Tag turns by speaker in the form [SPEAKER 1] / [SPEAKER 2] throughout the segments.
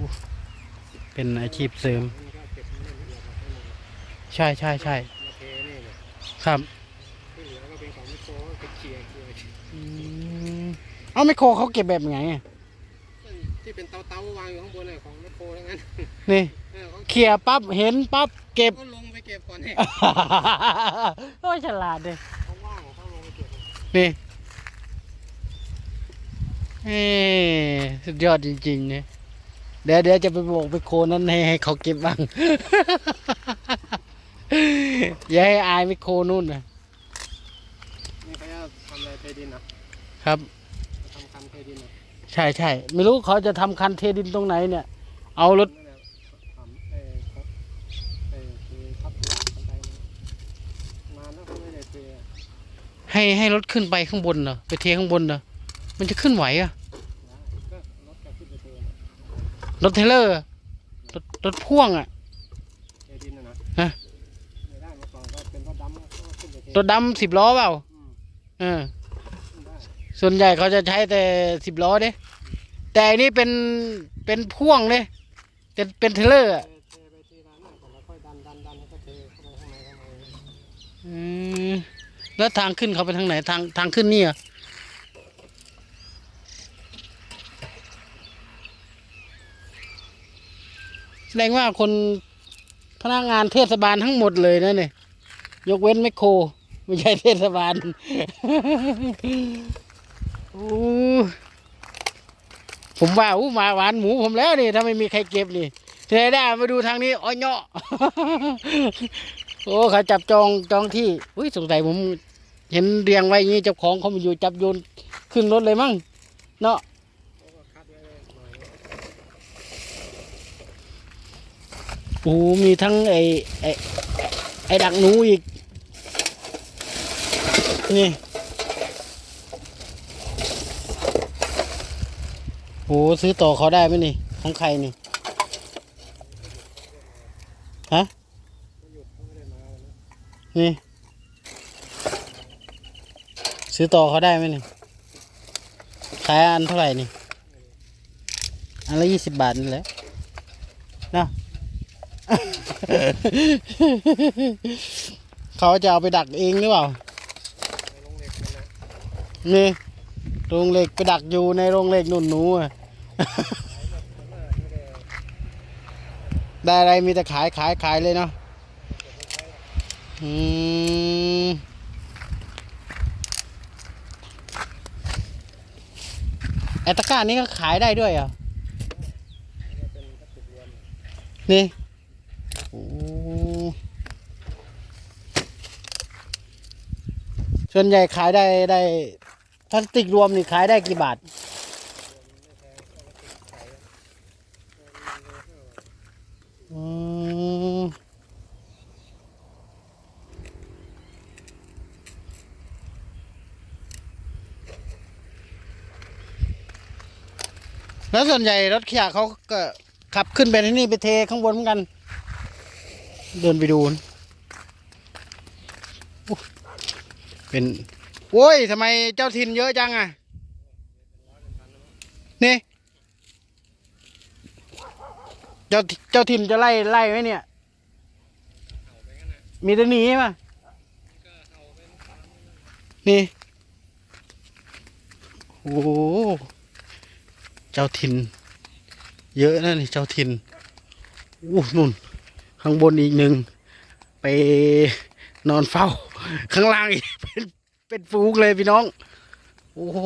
[SPEAKER 1] อู้เป็นอาชีพเสริม
[SPEAKER 2] มันก็เก็บเล่นละเอียดมาให้หมดเลย
[SPEAKER 1] ใช่ใช่ใช่
[SPEAKER 2] มาเทนี่เนี่ย
[SPEAKER 1] ครับ
[SPEAKER 2] ที่เหลือก็เป็นของมิโครก็ไปเคลียร์เคลียร์
[SPEAKER 1] อืมเอาไมโครเขาเก็บแบบไหนอะ
[SPEAKER 2] ที่เป็นเตาเตาๆวางอยู่ข้างบนเนี่ยของมิโครทั้งนั้น
[SPEAKER 1] นี่
[SPEAKER 2] เออเขา
[SPEAKER 1] เคลียร์ปั๊บเห็นปั๊บเก็บ
[SPEAKER 2] ก็ลงไปเก็บก่อนเนี่ย
[SPEAKER 1] โอ้ยฉลาดเลย
[SPEAKER 2] เขาว่างเขาลงไปเก็บ
[SPEAKER 1] นี่เอ้สุดยอดจริงๆเนี่ย เดี๋ยวเดี๋ยวจะไปบอกไปโคนั้นให้ให้เขาเก็บบ้าง อย่าให้อายไปโคนู่นนะ
[SPEAKER 2] นี่เขาจะทำอะไรเทดินเหรอะ
[SPEAKER 1] ครับ
[SPEAKER 2] ทำคันเทดินเหรอะ
[SPEAKER 1] ใช่ใช่ไม่รู้เขาจะทำคันเทดินตรงไหนเนี่ย เอารถ
[SPEAKER 2] นั่นแหละทำเออครับเออคือทับหลังกันไปนานแล้วเขาไม่ได้เทอะ
[SPEAKER 1] ให้ให้รถขึ้นไปข้างบนเหรอไปเทข้างบนเหรอมันจะขึ้นไหวอะ
[SPEAKER 2] ได้ก็รถก็ขึ้นไปเทนะ
[SPEAKER 1] รถเทรลเลอร์อะรถรถพ่วงอะ
[SPEAKER 2] เทดินนะนะ
[SPEAKER 1] ฮะ
[SPEAKER 2] ไม่ได้เมื่อก่อนก็เป็นรถดำก็ขึ้นไปเท
[SPEAKER 1] รถดำสิบล้อเปล่า
[SPEAKER 2] อืม
[SPEAKER 1] เออ
[SPEAKER 2] ขึ้นได้
[SPEAKER 1] ส่วนใหญ่เขาจะใช้แต่สิบล้อเด้แต่อันนี้เป็นเป็นพ่วงเลยเป็นเป็นเทรลเลอร์อะ
[SPEAKER 2] เทเทไปทีละนั่นก่อนแล้วค่อยดันดันดันแล้วก็เทเข้าไปข้างในข้างใน
[SPEAKER 1] อืมแล้วทางขึ้นเขาไปทางไหนทางทางขึ้นนี่เหรอ แสดงว่าคนพนักงานเทศบาลทั้งหมดเลยนะเนี่ยยกเว้นแมโครไม่ใช่เทศบาลโอ้ผมว่าอู้มาหวานหมูผมแล้วนี่ถ้าไม่มีใครเก็บนี่ทีไหนได้มาดูทางนี้อ้อยเนาะโอ้เขาจับจองจองที่อุ้ยสงสัยผมเห็นเรียงไว้อย่างนี้เจ้าของเขามาอยู่จับโยนขึ้นรถเลยมั้งเนาะ
[SPEAKER 2] แล้วก็คัดไว้เลยหน่อย
[SPEAKER 1] โอ้มีทั้งไอ้ไอ้ไอ้ดักหนูอีก นี่โอ้ซื้อต่อเขาได้ไหมนี่ ของใครนี่ ฮะ
[SPEAKER 2] นะ
[SPEAKER 1] นี่ ซื้อต่อเขาได้ไหมนี่ ขายอันเท่าไหร่นี่ อันละยี่สิบบาทนี่แหละนะ เขาจะเอาไปดักเองหรือเปล่า
[SPEAKER 2] นี่โรงเหล็ก
[SPEAKER 1] ไปดักอยู่ในโรงเหล็กหนุนหนูอะได้อะไรมีแต่ขายขายขายเลยเนาะอืมไอตะกร้านี้ก็ขายได้ด้วยเหรอ
[SPEAKER 2] ก็เป็นพลาสติกรวม
[SPEAKER 1] นี่โอ้ ส่วนใหญ่ขายได้ได้พลาสติกรวมนี่ขายได้กี่บาท อืมแล้วส่วนใหญ่รถขยะเขาก็ขับขึ้นไปที่นี่ไปเทข้างบนเหมือนกัน เดินไปดูนะอุ๊ย เป็นโว้ยทำไมเจ้าถิ่นเยอะจังอะนี่ เจ้าเจ้าถิ่นจะไล่ไล่ไหมเนี่ย มีแต่หนีมานี่โอ้เจ้าถิ่น เยอะนะนี่เจ้าถิ่นอู้นุ่น ข้างบนอีกหนึ่งไปนอนเฝ้า ข้างล่างอีกเป็นเป็นฟูกเลยพี่น้อง โอ้โห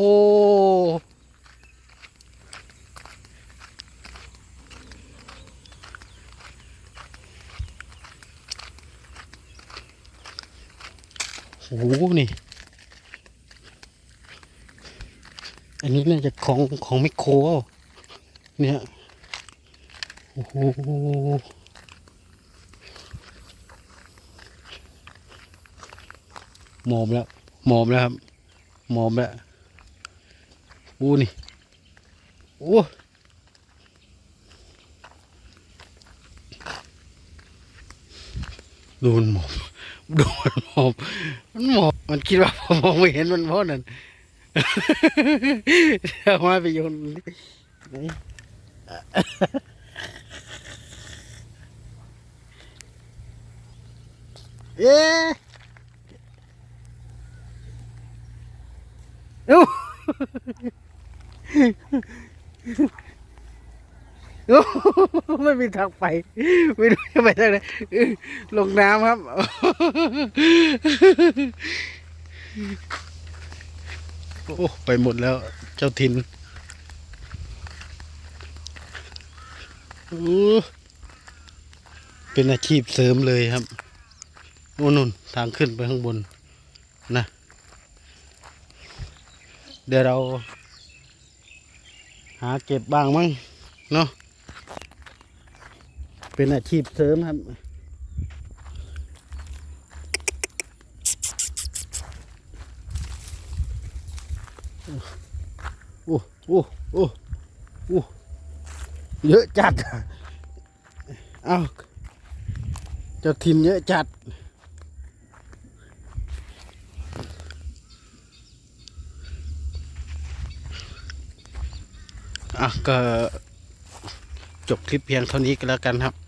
[SPEAKER 1] โอ้โหนี่ อันนี้น่าจะของของไมโครเนี่ย โอ้โห หมอบแล้วหมอบแล้วครับหมอบแล้วอู้นี่โอ้ดูมันหมอบดมันหมอบมันหมอบมันคิดว่าผมมองไม่เห็นมันเพราะนั่นเอามาไปโยนเอ๊ โอ้ไม่มีทางไป ไม่รู้จะไปทางไหนลงน้ำครับ โอ้ไปหมดแล้วเจ้าทินเป็นอาชีพเสริมเลยครับ โอ้นุ่นทางขึ้นไปข้างบน นะ เดี๋ยวเราหาเก็บบ้างมั้งเนาะเป็นอาชีพเสริมครับ โอ้โอ้โอ้โอ้เยอะจัด เอาเจ้าทินเยอะจัด อะก็จบคลิปเพียงเท่านี้ก็แล้วกันครับ